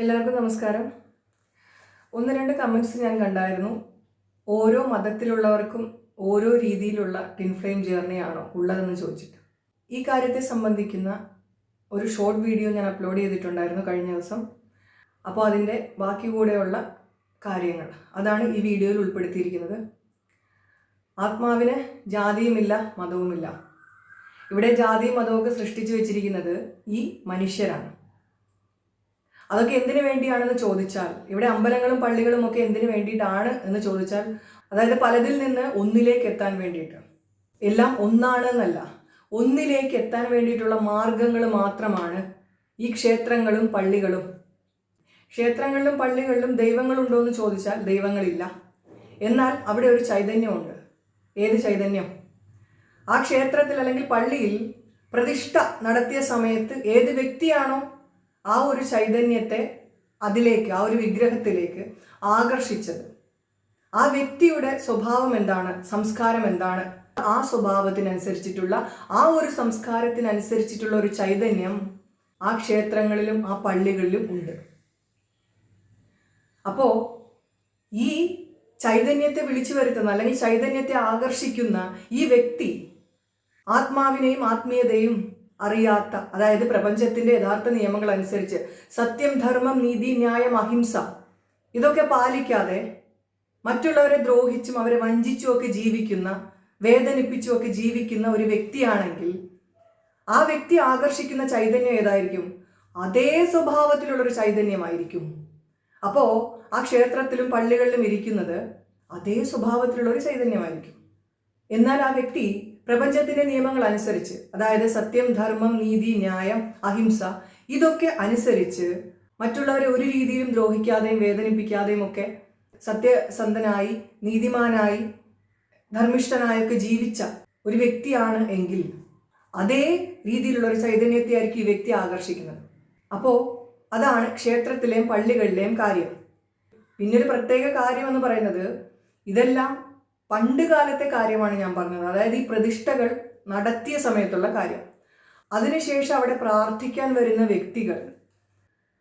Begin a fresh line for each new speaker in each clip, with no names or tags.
എല്ലാവർക്കും നമസ്കാരം. ഒന്ന് രണ്ട് കമൻസ് ഞാൻ കണ്ടായിരുന്നു. ഓരോ മതത്തിലുള്ളവർക്കും ഓരോ രീതിയിലുള്ള ടിൻഫ്ലെയിം ജേർണിയാണോ ഉള്ളതെന്ന് ചോദിച്ചിട്ട്. ഈ കാര്യത്തെ സംബന്ധിക്കുന്ന ഒരു ഷോർട്ട് വീഡിയോ ഞാൻ അപ്ലോഡ് ചെയ്തിട്ടുണ്ടായിരുന്നു കഴിഞ്ഞ ദിവസം. അപ്പോൾ അതിന്റെ ബാക്കി കൂടെയുള്ള കാര്യങ്ങൾ. അതാണ് ഈ വീഡിയോയിൽ ഉൾപ്പെടുത്തിയിരിക്കുന്നത്. ആത്മാവിന് ജാതിയുമില്ല മതവുമില്ല. ഇവിടെ ജാതിയും മതവും ഒക്കെ സൃഷ്ടിച്ചു വെച്ചിരിക്കുന്നത് ഈ മനുഷ്യരാണ്. അതൊക്കെ എന്തിനു വേണ്ടിയാണെന്ന് ചോദിച്ചാൽ ഇവിടെ അമ്പലങ്ങളും പള്ളികളും ഒക്കെ എന്തിനു വേണ്ടിയിട്ടാണ് എന്ന് ചോദിച്ചാൽ അതായത് പലതിൽ നിന്ന് ഒന്നിലേക്ക് എത്താൻ വേണ്ടിയിട്ട്. എല്ലാം ഒന്നാണ് എന്നല്ല ഒന്നിലേക്ക് എത്താൻ വേണ്ടിയിട്ടുള്ള മാർഗങ്ങൾ മാത്രമാണ് ഈ ക്ഷേത്രങ്ങളും പള്ളികളും. ക്ഷേത്രങ്ങളിലും പള്ളികളിലും ദൈവങ്ങളുണ്ടോ എന്ന് ചോദിച്ചാൽ ദൈവങ്ങളില്ല. എന്നാൽ അവിടെ ഒരു ചൈതന്യമുണ്ട്. ഏത് ചൈതന്യം? ആ ക്ഷേത്രത്തിൽ അല്ലെങ്കിൽ പള്ളിയിൽ പ്രതിഷ്ഠ നടത്തിയ സമയത്ത് ഏത് വ്യക്തിയാണോ ആ ഒരു ചൈതന്യത്തെ അതിലേക്ക് ആ ഒരു വിഗ്രഹത്തിലേക്ക് ആകർഷിച്ചത്. ആ വ്യക്തിയുടെ സ്വഭാവം എന്താണ്? സംസ്കാരം എന്താണ്? ആ സ്വഭാവത്തിനനുസരിച്ചിട്ടുള്ള ആ ഒരു സംസ്കാരത്തിനനുസരിച്ചിട്ടുള്ള ഒരു ചൈതന്യം ആ ക്ഷേത്രങ്ങളിലും ആ പള്ളികളിലും ഉണ്ട്. അപ്പോ ഈ ചൈതന്യത്തെ വിളിച്ചു വരുത്തുന്ന അല്ലെങ്കിൽ ചൈതന്യത്തെ ആകർഷിക്കുന്ന ഈ വ്യക്തി ആത്മാവിനെയും ആത്മീയതയും അറിയാത്ത അതായത് പ്രപഞ്ചത്തിന്റെ യഥാർത്ഥ നിയമങ്ങൾ അനുസരിച്ച് സത്യം ധർമ്മം നീതി ന്യായം അഹിംസ ഇതൊക്കെ പാലിക്കാതെ മറ്റുള്ളവരെ ദ്രോഹിച്ചും അവരെ വഞ്ചിച്ചുമൊക്കെ ജീവിക്കുന്ന വേദനിപ്പിച്ചും ഒക്കെ ജീവിക്കുന്ന ഒരു വ്യക്തിയാണെങ്കിൽ ആ വ്യക്തി ആകർഷിക്കുന്ന ചൈതന്യം ഏതായിരിക്കും? അതേ സ്വഭാവത്തിലുള്ള ഒരു ചൈതന്യമായിരിക്കും. അപ്പോൾ ആ ക്ഷേത്രത്തിലും പള്ളികളിലും ഇരിക്കുന്നത് അതേ സ്വഭാവത്തിലുള്ള ഒരു ചൈതന്യമായിരിക്കും. എന്നാൽ ആ വ്യക്തി പ്രപഞ്ചത്തിന്റെ നിയമങ്ങൾ അനുസരിച്ച് അതായത് സത്യം ധർമ്മം നീതി ന്യായം അഹിംസ ഇതൊക്കെ അനുസരിച്ച് മറ്റുള്ളവരെ ഒരു രീതിയിലും ദ്രോഹിക്കാതെയും വേദനിപ്പിക്കാതെയും ഒക്കെ സത്യസന്ധനായി നീതിമാനായി ധർമ്മിഷ്ഠനായൊക്കെ ജീവിച്ച ഒരു വ്യക്തിയാണ് എങ്കിൽ അതേ രീതിയിലുള്ള ഒരു ചൈതന്യത്തെ ആയിരിക്കും ഈ വ്യക്തി ആകർഷിക്കുന്നത്. അപ്പോൾ അതാണ് ക്ഷേത്രത്തിലെയും പള്ളികളിലെയും കാര്യം. പിന്നൊരു പ്രത്യേക കാര്യം എന്ന് പറയുന്നത് ഇതെല്ലാം പണ്ട് കാലത്തെ കാര്യമാണ് ഞാൻ പറഞ്ഞത്. അതായത് ഈ പ്രതിഷ്ഠകൾ നടത്തിയ സമയത്തുള്ള കാര്യം. അതിനുശേഷം അവിടെ പ്രാർത്ഥിക്കാൻ വരുന്ന വ്യക്തികൾ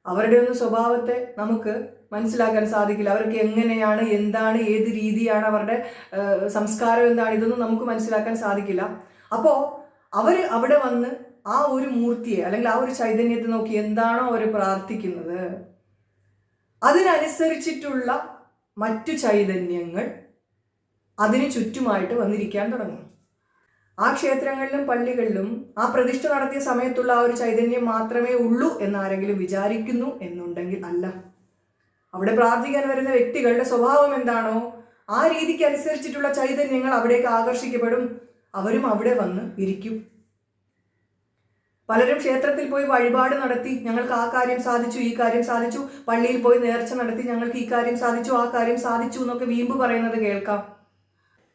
അവരുടെ ഒന്നും സ്വഭാവത്തെ നമുക്ക് മനസ്സിലാക്കാൻ സാധിക്കില്ല. അവർക്ക് എങ്ങനെയാണ് എന്താണ് ഏത് രീതിയാണ് അവരുടെ സംസ്കാരം എന്താണ് ഇതൊന്നും നമുക്ക് മനസ്സിലാക്കാൻ സാധിക്കില്ല. അപ്പോൾ അവർ അവിടെ വന്ന് ആ ഒരു മൂർത്തിയെ അല്ലെങ്കിൽ ആ ഒരു ചൈതന്യത്തെ നോക്കി എന്താണോ അവർ പ്രാർത്ഥിക്കുന്നത്. അതിനനുസരിച്ചിട്ടുള്ള മറ്റു ചൈതന്യങ്ങൾ അതിന് ചുറ്റുമായിട്ട് വന്നിരിക്കാൻ തുടങ്ങും. ആ ക്ഷേത്രങ്ങളിലും പള്ളികളിലും ആ പ്രതിഷ്ഠ നടത്തിയ സമയത്തുള്ള ആ ഒരു ചൈതന്യം മാത്രമേ ഉള്ളൂ എന്നാരെങ്കിലും വിചാരിക്കുന്നു എന്നുണ്ടെങ്കിൽ അല്ല. അവിടെ പ്രാർത്ഥിക്കാൻ വരുന്ന വ്യക്തികളുടെ സ്വഭാവം എന്താണോ ആ രീതിക്ക് അനുസരിച്ചിട്ടുള്ള ചൈതന്യങ്ങൾ അവിടേക്ക് ആകർഷിക്കപ്പെടും. അവരും അവിടെ വന്ന് ഇരിക്കും. പലരും ക്ഷേത്രത്തിൽ പോയി വഴിപാട് നടത്തി ഞങ്ങൾക്ക് ആ കാര്യം സാധിച്ചു ഈ കാര്യം സാധിച്ചു. പള്ളിയിൽ പോയി നേർച്ച നടത്തി ഞങ്ങൾക്ക് ഈ കാര്യം സാധിച്ചു ആ കാര്യം സാധിച്ചു എന്നൊക്കെ വീമ്പ് പറയുന്നത് കേൾക്കാം.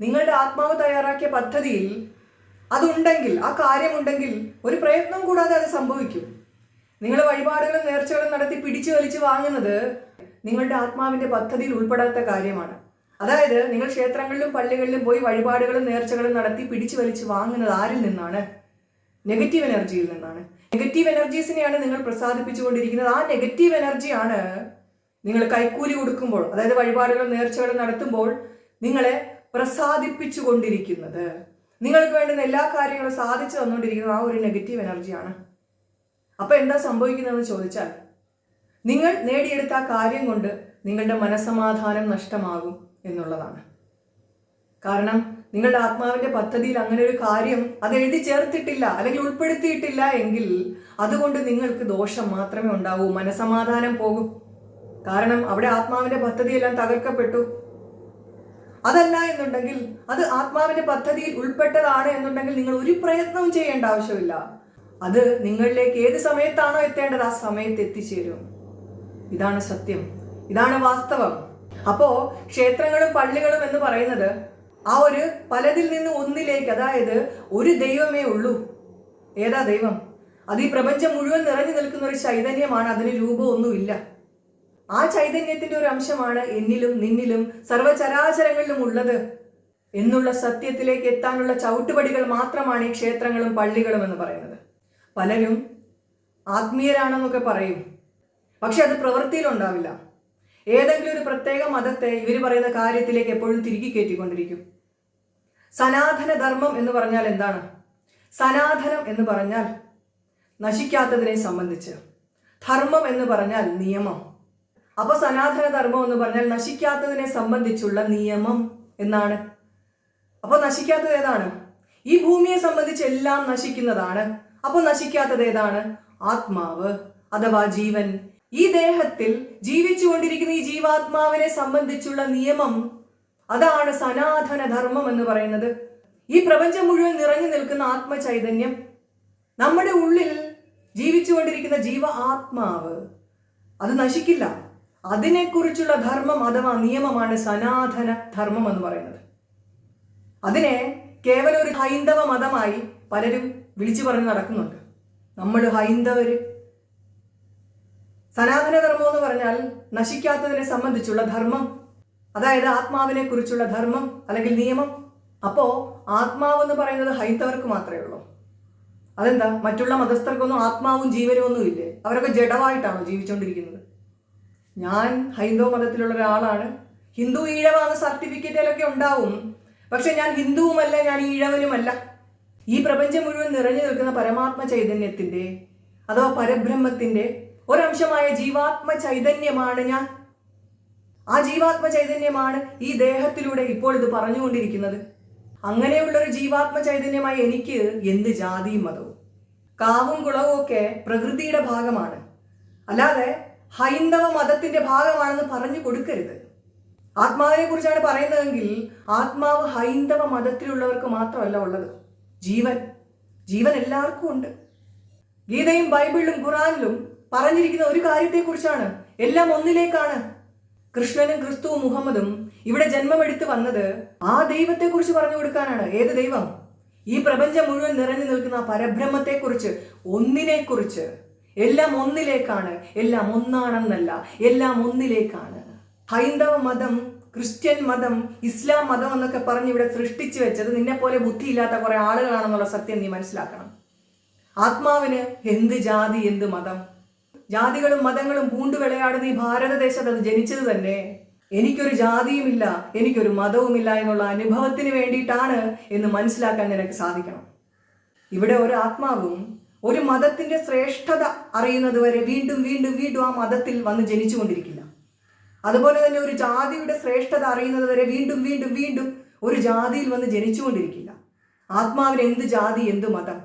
നിങ്ങളുടെ ആത്മാവ് തയ്യാറാക്കിയ പദ്ധതിയിൽ അതുണ്ടെങ്കിൽ ആ കാര്യമുണ്ടെങ്കിൽ ഒരു പ്രയത്നം കൂടാതെ അത് സംഭവിക്കും. നിങ്ങൾ വഴിപാടുകളും നേർച്ചകളും നടത്തി പിടിച്ചു വലിച്ചു വാങ്ങുന്നത് നിങ്ങളുടെ ആത്മാവിന്റെ പദ്ധതിയിൽ ഉൾപ്പെടാത്ത കാര്യമാണ്. അതായത് നിങ്ങൾ ക്ഷേത്രങ്ങളിലും പള്ളികളിലും പോയി വഴിപാടുകളും നേർച്ചകളും നടത്തി പിടിച്ചു വലിച്ചു വാങ്ങുന്നത് ആരിൽ നിന്നാണ്? നെഗറ്റീവ് എനർജിയിൽ നിന്നാണ്. നെഗറ്റീവ് എനർജീസിനെയാണ് നിങ്ങൾ പ്രസാദിപ്പിച്ചുകൊണ്ടിരിക്കുന്നത്. ആ നെഗറ്റീവ് എനർജിയാണ് നിങ്ങൾ കൈക്കൂലി കൊടുക്കുമ്പോൾ അതായത് വഴിപാടുകളും നേർച്ചകളും നടത്തുമ്പോൾ നിങ്ങളെ പ്രസാദിപ്പിച്ചു കൊണ്ടിരിക്കുന്നത് നിങ്ങൾക്ക് വേണ്ടുന്ന എല്ലാ കാര്യങ്ങളും സാധിച്ചു തന്നുകൊണ്ടിരിക്കുന്നത് ആ ഒരു നെഗറ്റീവ് എനർജിയാണ് അപ്പോൾ എന്താ സംഭവിക്കുന്നതെന്ന് ചോദിച്ചാൽ നിങ്ങൾ നേടിയെടുത്ത ആ കാര്യം കൊണ്ട് നിങ്ങളുടെ മനസമാധാനം നഷ്ടമാകും എന്നുള്ളതാണ്. കാരണം നിങ്ങളുടെ ആത്മാവിന്റെ പദ്ധതിയിൽ അങ്ങനെ ഒരു കാര്യം അത് എഴുതി ചേർത്തിട്ടില്ല അല്ലെങ്കിൽ ഉൾപ്പെടുത്തിയിട്ടില്ല എങ്കിൽ അതുകൊണ്ട് നിങ്ങൾക്ക് ദോഷം മാത്രമേ ഉണ്ടാവൂ മനസമാധാനം പോകും. കാരണം അവിടെ ആത്മാവിന്റെ പദ്ധതിയെല്ലാം തകർക്കപ്പെട്ടു. അതല്ല എന്നുണ്ടെങ്കിൽ അത് ആത്മാവിന്റെ പദ്ധതിയിൽ ഉൾപ്പെട്ടതാണ് എന്നുണ്ടെങ്കിൽ നിങ്ങൾ ഒരു പ്രയത്നവും ചെയ്യേണ്ട ആവശ്യമില്ല. അത് നിങ്ങളിലേക്ക് ഏത് സമയത്താണോ എത്തേണ്ടത് ആ സമയത്ത് എത്തിച്ചേരും. ഇതാണ് സത്യം. ഇതാണ് വാസ്തവം. അപ്പോ ക്ഷേത്രങ്ങളും പള്ളികളും എന്ന് പറയുന്നത് ആ ഒരു പലതിൽ നിന്ന് ഒന്നിലേക്ക് അതായത് ഒരു ദൈവമേ ഉള്ളൂ. ഏതാ ദൈവം? അത് ഈ പ്രപഞ്ചം മുഴുവൻ നിറഞ്ഞു നിൽക്കുന്ന ഒരു ചൈതന്യമാണ് അതിന് രൂപമൊന്നുമില്ല. ആ ചൈതന്യത്തിന്റെ ഒരു അംശമാണ് എന്നിലും നിന്നിലും സർവചരാചരങ്ങളിലും ഉള്ളത്. എന്നുള്ള സത്യത്തിലേക്ക് എത്താനുള്ള ചവിട്ടുപടികൾ മാത്രമാണ് ഈ ക്ഷേത്രങ്ങളും പള്ളികളും എന്ന് പറയുന്നത്. പലരും ആത്മീയരാണെന്നൊക്കെ പറയും. പക്ഷെ അത് പ്രവൃത്തിയിലുണ്ടാവില്ല ഏതെങ്കിലും ഒരു പ്രത്യേക മതത്തെ ഇവർ പറയുന്ന കാര്യത്തിലേക്ക് എപ്പോഴും തിരികെ കയറ്റിക്കൊണ്ടിരിക്കും. സനാതന ധർമ്മം എന്ന് പറഞ്ഞാൽ എന്താണ്? സനാതനം എന്ന് പറഞ്ഞാൽ നശിക്കാത്തതിനെ സംബന്ധിച്ച്. ധർമ്മം എന്ന് പറഞ്ഞാൽ നിയമം. അപ്പൊ സനാതന ധർമ്മം എന്ന് പറഞ്ഞാൽ നശിക്കാത്തതിനെ സംബന്ധിച്ചുള്ള നിയമം എന്നാണ്. അപ്പോൾ നശിക്കാത്തത് ഏതാണ്? ഈ ഭൂമിയെ സംബന്ധിച്ച് എല്ലാം നശിക്കുന്നതാണ്. അപ്പോൾ നശിക്കാത്തത് ഏതാണ്? ആത്മാവ് അഥവാ ജീവൻ. ഈ ദേഹത്തിൽ ജീവിച്ചുകൊണ്ടിരിക്കുന്ന ഈ ജീവാത്മാവിനെ സംബന്ധിച്ചുള്ള നിയമം അതാണ് സനാതന ധർമ്മം എന്ന് പറയുന്നത്. ഈ പ്രപഞ്ചം മുഴുവൻ നിറഞ്ഞു നിൽക്കുന്ന ആത്മചൈതന്യം നമ്മുടെ ഉള്ളിൽ ജീവിച്ചുകൊണ്ടിരിക്കുന്ന ജീവ ആത്മാവ് അത് നശിക്കില്ല. അതിനെക്കുറിച്ചുള്ള ധർമ്മം അഥവാ നിയമമാണ് സനാതന ധർമ്മം എന്ന് പറയുന്നത്. അതിനെ കേവലം ഒരു ഹൈന്ദവ മതമായി പലരും വിളിച്ചു പറഞ്ഞ് നടക്കുന്നുണ്ട്. നമ്മൾ ഹൈന്ദവർ സനാതന ധർമ്മം എന്ന് പറഞ്ഞാൽ നശിക്കാത്തതിനെ സംബന്ധിച്ചുള്ള ധർമ്മം. അതായത് ആത്മാവിനെ കുറിച്ചുള്ള ധർമ്മം അല്ലെങ്കിൽ നിയമം. അപ്പോ ആത്മാവ് എന്ന് പറയുന്നത് ഹൈന്ദവർക്ക് മാത്രമേ ഉള്ളൂ. അതെന്താ? മറ്റുള്ള മതസ്ഥർക്കൊന്നും ആത്മാവും ജീവനും ഒന്നും ഇല്ലേ അവരൊക്കെ ജഡമായിട്ടാണോ ജീവിച്ചുകൊണ്ടിരിക്കുന്നത് ഞാൻ ഹൈന്ദവ മതത്തിലുള്ള ഒരാളാണ്. ഹിന്ദു ഈഴവാന്ന് സർട്ടിഫിക്കറ്റിലൊക്കെ ഉണ്ടാവും. പക്ഷെ ഞാൻ ഹിന്ദുവുമല്ല ഞാൻ ഈഴവനുമല്ല. ഈ പ്രപഞ്ചം മുഴുവൻ നിറഞ്ഞു നിൽക്കുന്ന പരമാത്മ ചൈതന്യത്തിന്റെ അഥവാ പരബ്രഹ്മത്തിന്റെ ഒരംശമായ ജീവാത്മ ചൈതന്യമാണ് ഞാൻ. ആ ജീവാത്മ ചൈതന്യമാണ് ഈ ദേഹത്തിലൂടെ ഇപ്പോൾ ഇത് പറഞ്ഞുകൊണ്ടിരിക്കുന്നത്. അങ്ങനെയുള്ള ഒരു ജീവാത്മ ചൈതന്യമായി എനിക്ക് എന്ത് ജാതിയും മതവും? കാവും കുളവും ഒക്കെ പ്രകൃതിയുടെ ഭാഗമാണ്. അല്ലാതെ ഹൈന്ദവ മതത്തിന്റെ ഭാഗമാണെന്ന് പറഞ്ഞു കൊടുക്കരുത്. ആത്മാവിനെ കുറിച്ചാണ് പറയുന്നതെങ്കിൽ ആത്മാവ് ഹൈന്ദവ മതത്തിലുള്ളവർക്ക് മാത്രമല്ല ഉള്ളത്. ജീവൻ ജീവൻ എല്ലാവർക്കും ഉണ്ട്. ഗീതയും ബൈബിളിലും ഖുറാനിലും പറഞ്ഞിരിക്കുന്ന ഒരു കാര്യത്തെക്കുറിച്ചാണ് എല്ലാം ഒന്നിലേക്കാണ്. കൃഷ്ണനും ക്രിസ്തുവും മുഹമ്മദും ഇവിടെ ജന്മമെടുത്ത് വന്നത് ആ ദൈവത്തെക്കുറിച്ച് പറഞ്ഞു കൊടുക്കാനാണ്. ഏത് ദൈവം? ഈ പ്രപഞ്ചം മുഴുവൻ നിറഞ്ഞു നിൽക്കുന്ന ആ പരബ്രഹ്മത്തെക്കുറിച്ച് ഒന്നിനെക്കുറിച്ച്. എല്ലാം ഒന്നിലേക്കാണ്. എല്ലാം ഒന്നാണെന്നല്ല എല്ലാം ഒന്നിലേക്കാണ്. ഹൈന്ദവ മതം ക്രിസ്ത്യൻ മതം ഇസ്ലാം മതം എന്നൊക്കെ പറഞ്ഞ് ഇവിടെ സൃഷ്ടിച്ചു വെച്ചത് നിന്നെ പോലെ ബുദ്ധിയില്ലാത്ത കുറെ ആളുകളാണെന്നുള്ള സത്യം നീ മനസ്സിലാക്കണം. ആത്മാവിന് എന്ത് ജാതി എന്ത് മതം? ജാതികളും മതങ്ങളും പൂണ്ടു വിളയാടുന്ന ഈ ഭാരതദേശത്ത് അത് ജനിച്ചത് തന്നെ. എനിക്കൊരു ജാതിയുമില്ല എനിക്കൊരു മതവുമില്ല എന്നുള്ള അനുഭവത്തിന് വേണ്ടിയിട്ടാണ് എന്ന് മനസ്സിലാക്കാൻ നിനക്ക് സാധിക്കണം. ഇവിടെ ഒരു ആത്മാവും ഒരു മതത്തിന്റെ ശ്രേഷ്ഠത അറിയുന്നത് വരെ വീണ്ടും വീണ്ടും വീണ്ടും ആ മതത്തിൽ വന്ന് ജനിച്ചുകൊണ്ടിരിക്കില്ല. അതുപോലെ തന്നെ ഒരു ജാതിയുടെ ശ്രേഷ്ഠത അറിയുന്നത് വരെ വീണ്ടും വീണ്ടും വീണ്ടും ഒരു ജാതിയിൽ വന്ന് ജനിച്ചുകൊണ്ടിരിക്കില്ല. ആത്മാവിന് എന്ത് ജാതി എന്ത് മതം?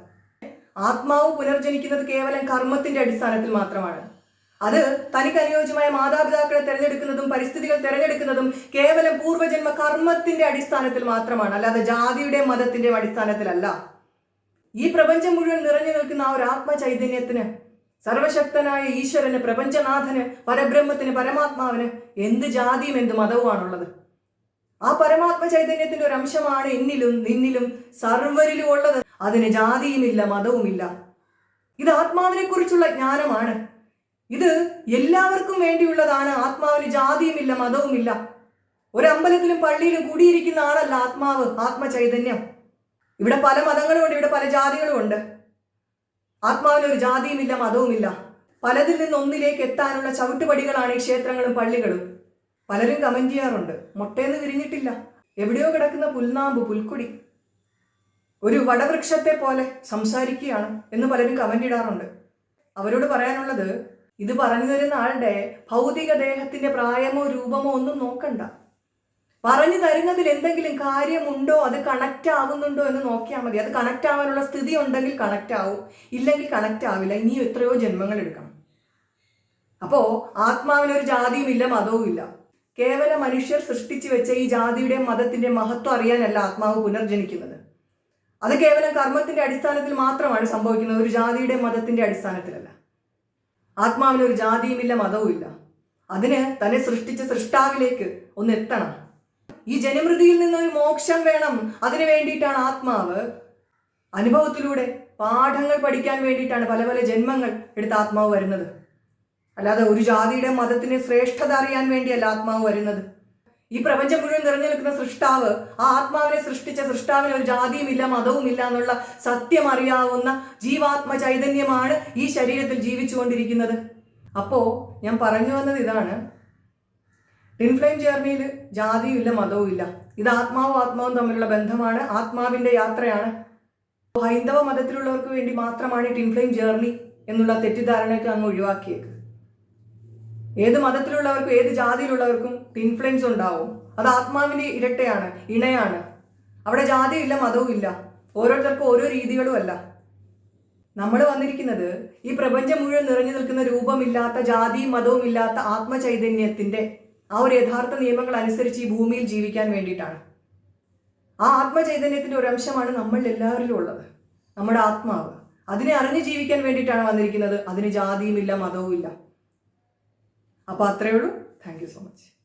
ആത്മാവ് പുനർജനിക്കുന്നത് കേവലം കർമ്മത്തിന്റെ അടിസ്ഥാനത്തിൽ മാത്രമാണ്. അത് തനിക്ക് അനുയോജ്യമായ മാതാപിതാക്കളെ തിരഞ്ഞെടുക്കുന്നതും പരിസ്ഥിതികൾ തിരഞ്ഞെടുക്കുന്നതും കേവലം പൂർവജന്മ കർമ്മത്തിന്റെ അടിസ്ഥാനത്തിൽ മാത്രമാണ്. അല്ലാതെ ജാതിയുടെ മതത്തിന്റെയും അടിസ്ഥാനത്തിലല്ല. ഈ പ്രപഞ്ചം മുഴുവൻ നിറഞ്ഞു നിൽക്കുന്ന ആ ഒരു ആത്മചൈതന്യത്തിന് സർവശക്തനായ ഈശ്വരന് പ്രപഞ്ചനാഥന് പരബ്രഹ്മത്തിന് പരമാത്മാവിന് എന്ത് ജാതിയും എന്ത് മതവുമാണുള്ളത്. ആ പരമാത്മ ചൈതന്യത്തിന്റെ ഒരു അംശമാണ് എന്നിലും നിന്നിലും സർവരിലും ഉള്ളത്. അതിന് ജാതിയുമില്ല മതവുമില്ല. ഇത് ആത്മാവിനെ കുറിച്ചുള്ള ജ്ഞാനമാണ്. ഇത് എല്ലാവർക്കും വേണ്ടിയുള്ളതാണ്. ആത്മാവിന് ജാതിയുമില്ല മതവുമില്ല. ഒരു പള്ളിയിലും കൂടിയിരിക്കുന്ന ആളല്ല ആത്മാവ് ആത്മചൈതന്യം. ഇവിടെ പല മതങ്ങളും ഉണ്ട് ഇവിടെ പല ജാതികളും ഉണ്ട് ആത്മാവിന് ഒരു ജാതിയുമില്ല മതവുമില്ല. പലതിൽ നിന്ന് ഒന്നിലേക്ക് എത്താനുള്ള ചവിട്ടുപടികളാണ് ഈ ക്ഷേത്രങ്ങളും പള്ളികളും. പലരും കമന്റ് ചെയ്യാറുണ്ട് മുട്ടയെന്ന് വിരിഞ്ഞിട്ടില്ല. എവിടെയോ കിടക്കുന്ന പുൽനാമ്പ് പുൽക്കുടി. ഒരു വടവൃക്ഷത്തെ പോലെ സംസാരിക്കുകയാണ് എന്ന് പലരും കമന്റ് ഇടാറുണ്ട്. അവരോട് പറയാനുള്ളത് ഇത് പറഞ്ഞു തരുന്ന ആളുടെ ഭൗതിക ദേഹത്തിന്റെ പ്രായമോ രൂപമോ ഒന്നും നോക്കണ്ട. പറഞ്ഞു തരുന്നതിൽ എന്തെങ്കിലും കാര്യമുണ്ടോ? അത് കണക്റ്റ് ആവുന്നുണ്ടോ എന്ന് നോക്കിയാൽ മതി. അത് കണക്റ്റ് ആവാനുള്ള സ്ഥിതി ഉണ്ടെങ്കിൽ കണക്റ്റ് ആവും. ഇല്ലെങ്കിൽ കണക്റ്റ് ആവില്ല. ഇനിയും എത്രയോ ജന്മങ്ങൾ എടുക്കണം. അപ്പോ ആത്മാവിനൊരു ജാതിയും ഇല്ല മതവും ഇല്ല. കേവല മനുഷ്യർ സൃഷ്ടിച്ചു വെച്ച ഈ ജാതിയുടെ മതത്തിന്റെ മഹത്വം അറിയാനല്ല ആത്മാവ് പുനർജനിക്കുന്നത്. അത് കേവലം കർമ്മത്തിന്റെ അടിസ്ഥാനത്തിൽ മാത്രമാണ് സംഭവിക്കുന്നത്. ഒരു ജാതിയുടെ മതത്തിന്റെ അടിസ്ഥാനത്തിലല്ല. ആത്മാവിന് ഒരു ജാതിയുമില്ല മതവുമില്ല അതിന് തന്നെ സൃഷ്ടിച്ച സൃഷ്ടാവിലേക്ക് ഒന്ന് എത്തണം. ഈ ജനമൃതിയിൽ നിന്നൊരു മോക്ഷം വേണം. അതിനു വേണ്ടിയിട്ടാണ് ആത്മാവ്. അനുഭവത്തിലൂടെ പാഠങ്ങൾ പഠിക്കാൻ വേണ്ടിയിട്ടാണ് പല പല ജന്മങ്ങൾ എടുത്ത് ആത്മാവ് വരുന്നത്. അല്ലാതെ ഒരു ജാതിയുടെ മതത്തിന് ശ്രേഷ്ഠത അറിയാൻ വേണ്ടിയല്ല ആത്മാവ് വരുന്നത്. ഈ പ്രപഞ്ചം മുഴുവൻ നിറഞ്ഞു നിൽക്കുന്ന സൃഷ്ടാവ് ആ ആത്മാവിനെ സൃഷ്ടിച്ച സൃഷ്ടാവിന് ഒരു ജാതിയുമില്ല മതവുമില്ല എന്നുള്ള സത്യം അറിയാവുന്ന ജീവാത്മ ചൈതന്യമാണ് ഈ ശരീരത്തിൽ ജീവിച്ചുകൊണ്ടിരിക്കുന്നത്. അപ്പോ ഞാൻ പറഞ്ഞു വന്നത് ഇതാണ്. ടിൻ ഫ്ലെയിം ജേർണിയിൽ ജാതിയും ഇല്ല മതവും ഇല്ല ഇത് ആത്മാവും ആത്മാവും തമ്മിലുള്ള ബന്ധമാണ്. ആത്മാവിന്റെ യാത്രയാണ്. ഹൈന്ദവ മതത്തിലുള്ളവർക്ക് വേണ്ടി മാത്രമാണ് ടിൻ ഫ്ലെയിം ജേർണി എന്നുള്ള തെറ്റിദ്ധാരണയൊക്കെ അങ്ങ് ഒഴിവാക്കിയേക്ക്. ഏത് മതത്തിലുള്ളവർക്കും ഏത് ജാതിയിലുള്ളവർക്കും ഇൻഫ്ലുവൻസ് ഉണ്ടാവും. അത് ആത്മാവിന്റെ ഇരട്ടയാണ് ഇണയാണ്. അവിടെ ജാതിയില്ല മതവും ഇല്ല ഓരോരുത്തർക്കും ഓരോ രീതികളും അല്ല. നമ്മൾ വന്നിരിക്കുന്നത് ഈ പ്രപഞ്ചം മുഴുവൻ നിറഞ്ഞു നിൽക്കുന്ന രൂപമില്ലാത്ത ജാതിയും മതവും ഇല്ലാത്ത ആത്മചൈതന്യത്തിന്റെ ആ ഒരു യഥാർത്ഥ നിയമങ്ങൾ അനുസരിച്ച് ഈ ഭൂമിയിൽ ജീവിക്കാൻ വേണ്ടിയിട്ടാണ്. ആ ആത്മചൈതന്യത്തിന്റെ ഒരു അംശമാണ് നമ്മൾ എല്ലാവരിലും ഉള്ളത്. നമ്മുടെ ആത്മാവ്. അതിനെ അറിഞ്ഞ് ജീവിക്കാൻ വേണ്ടിയിട്ടാണ് വന്നിരിക്കുന്നത്. അതിന് ജാതിയുമില്ല മതവുമില്ല അപ്പോൾ അത്രയേ ഉള്ളൂ. Thank so much